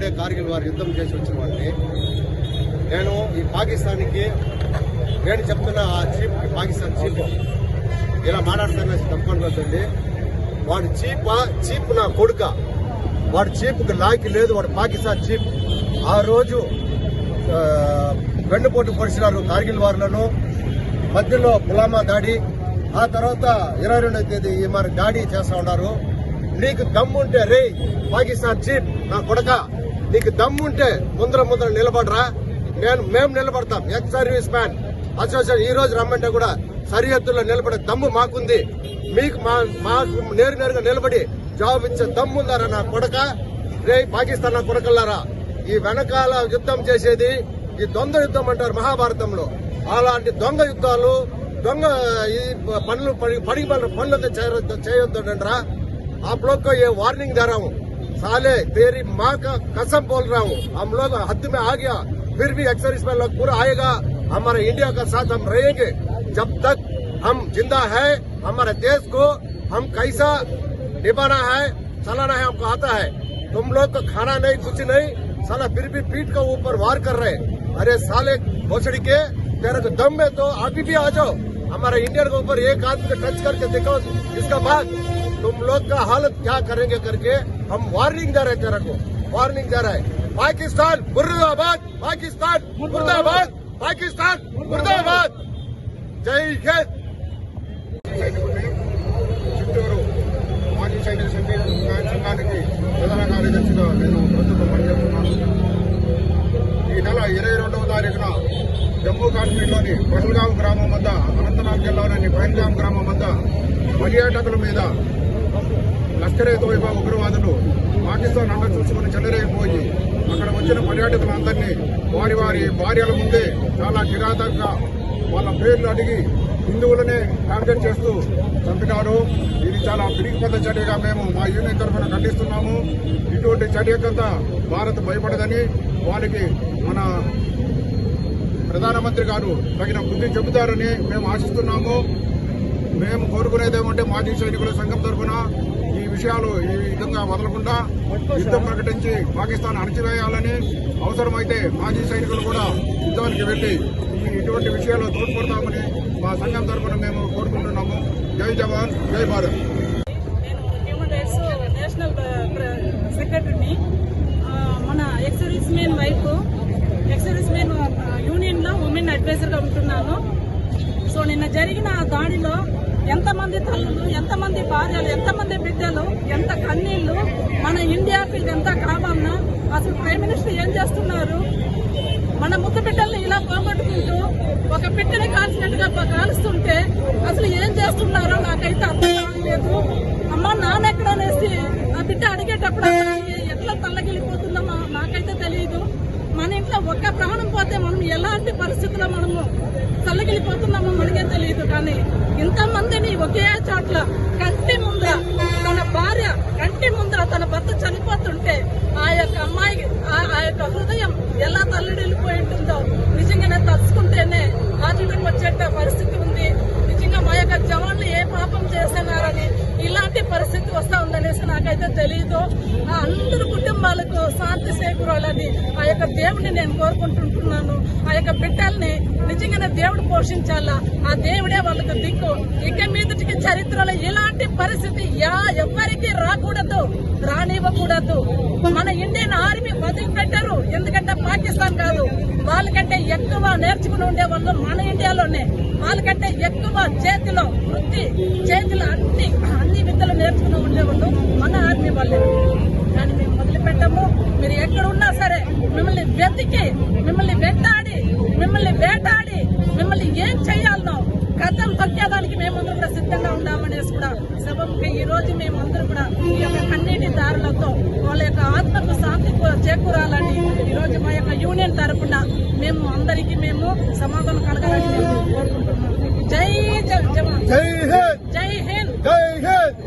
అప్పుడే కార్గిల్ వారు యుద్ధం చేసి వచ్చిన వాడిని నేను ఈ పాకిస్తాన్కి నేను చెప్తున్న ఆ చీఫ్ పాకిస్తాన్ చీఫ్ ఇలా మాట్లాడుతున్నా తప్పకుండా వాడు చీప్ చీప్ నా కొడుక. వాడు చీప్కి లాకి లేదు వాడు పాకిస్తాన్ చీప్ ఆ రోజు వెన్నుపోటు పొడిచినారు కార్గిల్ వారులను. మధ్యలో పులామా దాడి. ఆ తర్వాత ఇరవై రెండవ తేదీ ఈ మరి దాడి చేస్తా ఉన్నారు. నీకు దమ్ముంటే రే పాకిస్తాన్ చీఫ్ నా కొడక. నీకు దమ్ముంటే ముందర ముందర నిలబడరా. నేను మేము నిలబడతాం. ఎక్స్ సర్వీస్ మ్యాన్ అసోసియేషన్ ఈ రోజు రమ్మంటే కూడా సరిహద్దుల్లో నిలబడే దమ్ము మాకుంది. మీకు మాకు నేరు నేరుగా నిలబడి జాబ్ ఇచ్చే దమ్ముందారా నా కొడక? రే పాకిస్తాన్ నా కొడకల్లారా? ఈ వెనకాల యుద్ధం చేసేది ఈ దొంగ యుద్ధం అంటారు మహాభారతంలో. అలాంటి దొంగ యుద్ధాలు దొంగ ఈ పనులు పడి పడి పనులు చేయొద్దు అంటారా ఆ బ్లోక్ ఏ వార్నింగ్ ధరాము साले, तेरी माँ का कसम बोल रहा हूँ। हम लोग हद में आ गया, फिर भी एक्सर्विस में लोग पूरा आएगा। हमारे इंडिया का साथ हम रहेंगे। जब तक हम ज़िंदा है, हमारे देश को हम कैसा निभाना है, चलाना है, हमको आता है। तुम लोग को खाना नहीं, कुछ नहीं, साला फिर भी पीठ के ऊपर वार कर रहे अरे साले भोसड़ी के, तेरे को दम में तो अभी भी आ जाओ। हमारे इंडियन के ऊपर एक आदमी टच करके देखो, इसका बाद तुम लोग का हालत क्या करेंगे करके हम वार्निंग दे रहे हैं तेरे को वार्निंग दे रहे हैं पाकिस्तान मुर्दाबाद पाकिस्तान मुर्दाबाद पाकिस्तान मुर्दाबाद जय हिंद చిత్తూరు మాజీ సైనిక సంఘ- సంఘానికి ప్రధాన కార్యదర్శిగా నేను ప్రస్తుతం పనిచేస్తున్నాను ఈ నెల ఇరవై రెండవ తారీఖున జమ్మూ కాశ్మీర్లోని పహల్గాం గ్రామం వద్ద అనంతనాగ్ జిల్లాలోని పహల్గాం గ్రామం వద్ద పర్యాటకుల మీద లష్కరే తోయిబా ఉగ్రవాదులు పాకిస్తాన్ అండ చూసుకుని చెల్లరేగిపోయి అక్కడ వచ్చిన పర్యాటకులందరినీ వారి వారి భార్యల ముందే చాలా కిరాతంగా వాళ్ళ పేర్లు అడిగి హిందువులనే టార్గెట్ చేస్తూ చంపినారు ఇది చాలా పిరిగిపడ్డ చర్యగా మేము మా యూనియన్ తరఫున ఖండిస్తున్నాము. ఇటువంటి చర్యకంతా భారత్ భయపడదని వారికి మన ప్రధానమంత్రి గారు తగిన బుద్ధి చెబుతారని మేము ఆశిస్తున్నాము. మేము కోరుకునేది ఏమంటే మాజీ సైనికుల సంఘం తరఫున ఈ విషయాలు ఈ విధంగా వదలకుండా యుద్ధం ప్రకటించి పాకిస్తాన్ అణచివేయాలని అవసరమైతే మాజీ సైనికులు కూడా యుద్ధానికి వెళ్ళి ఇటువంటి విషయాలు తోడ్పడతామని మా సంఘం తరఫున మేము కోరుకుంటున్నాము. జై జవాన్ జై భారత్. నేషనల్ సెక్రటరీని. మన ex service men wife ex service men యూనియన్లో ఉమెన్ అడ్వైజర్గా ఉంటున్నాను. సో నిన్న జరిగిన ఆ దాడిలో ఎంతమంది తల్లులు ఎంతమంది భార్యలు ఎంతమంది బిడ్డలు ఎంత కన్నీళ్ళు మన ఇండియాకి ఎంత కావాలన్నా అసలు ప్రైమ్ మినిస్టర్ ఏం చేస్తున్నారు? మన ముద్దు బిడ్డల్ని ఇలా పోగొట్టుకుంటూ ఒక బిడ్డని కాల్చినట్టుగా కాలుస్తుంటే అసలు ఏం చేస్తున్నారో నాకైతే అర్థం కావట్లేదు. అమ్మ నాన్నెక్కడనేసి ఆ బిడ్డ అడిగేటప్పుడు ఎట్లా తల్లగిలి మా- నాకైతే తెలియదు మన ఇంట్లో ఒక్క ప్రాణం పోతే మనం ఎలాంటి పరిస్థితుల్లో మనము తల్లగిలిపోతున్నామో మనకే తెలియదు. కానీ ఇంతమందిని ఒకే చోట్ల కంటి ముందర తన భార్య కంటి ముందర తన భర్త చనిపోతుంటే ఆ యొక్క అమ్మాయి ఆ ఆ యొక్క చేసి నాకైతే తెలియదు ఆ కుటుంబాలకు శాంతి చేకూరాలని ఆ యొక్క దేవుడిని నేను కోరుకుంటుంటున్నాను. ఆ యొక్క బిడ్డల్ని నిజంగానే దేవుడు పోషించాలా? ఆ దేవుడే వాళ్ళకు దిక్కు. ఇక మీదటికి చరిత్రలో ఇలాంటి పరిస్థితి యా ఎవ్వరికి రాకూడదు రానివ్వకూడదు. మన ఇండియన్ ఆర్మీ వదిలిపెట్టారు. ఎందుకంటే పాకిస్తాన్ వాళ్ళకంటే ఎక్కువ నేర్చుకుని ఉండే వాళ్ళు మన ఇండియాలోనే. వాళ్ళకంటే ఎక్కువ చేతిలో వృత్తి చేతిలో అన్ని అన్ని విద్యలు నేర్చుకుని ఉండేవాళ్ళు మన ఆర్మీ వాళ్ళే. కానీ మేము వదిలిపెట్టము. మీరు ఎక్కడున్నా సరే మిమ్మల్ని వెతికి మిమ్మల్ని వెంటాడి మిమ్మల్ని వేటాడి మిమ్మల్ని ఏం చేయాలనో కథం తొక్కేదానికి మేమందరం కూడా సిద్ధంగా ఉండామనేసి కూడా శవంకి ఈ రోజు మేము ఈ యొక్క కన్నీటి దారులతో వాళ్ళ యొక్క ఆత్మకు శాంతి చేకూరాలని ఈరోజు మా యొక్క యూనియన్ తరఫున మేము అందరికీ మేము సమాధానం కలగాలని కోరుకుంటున్నాం. జై జై జై హింద్. జై హింద్.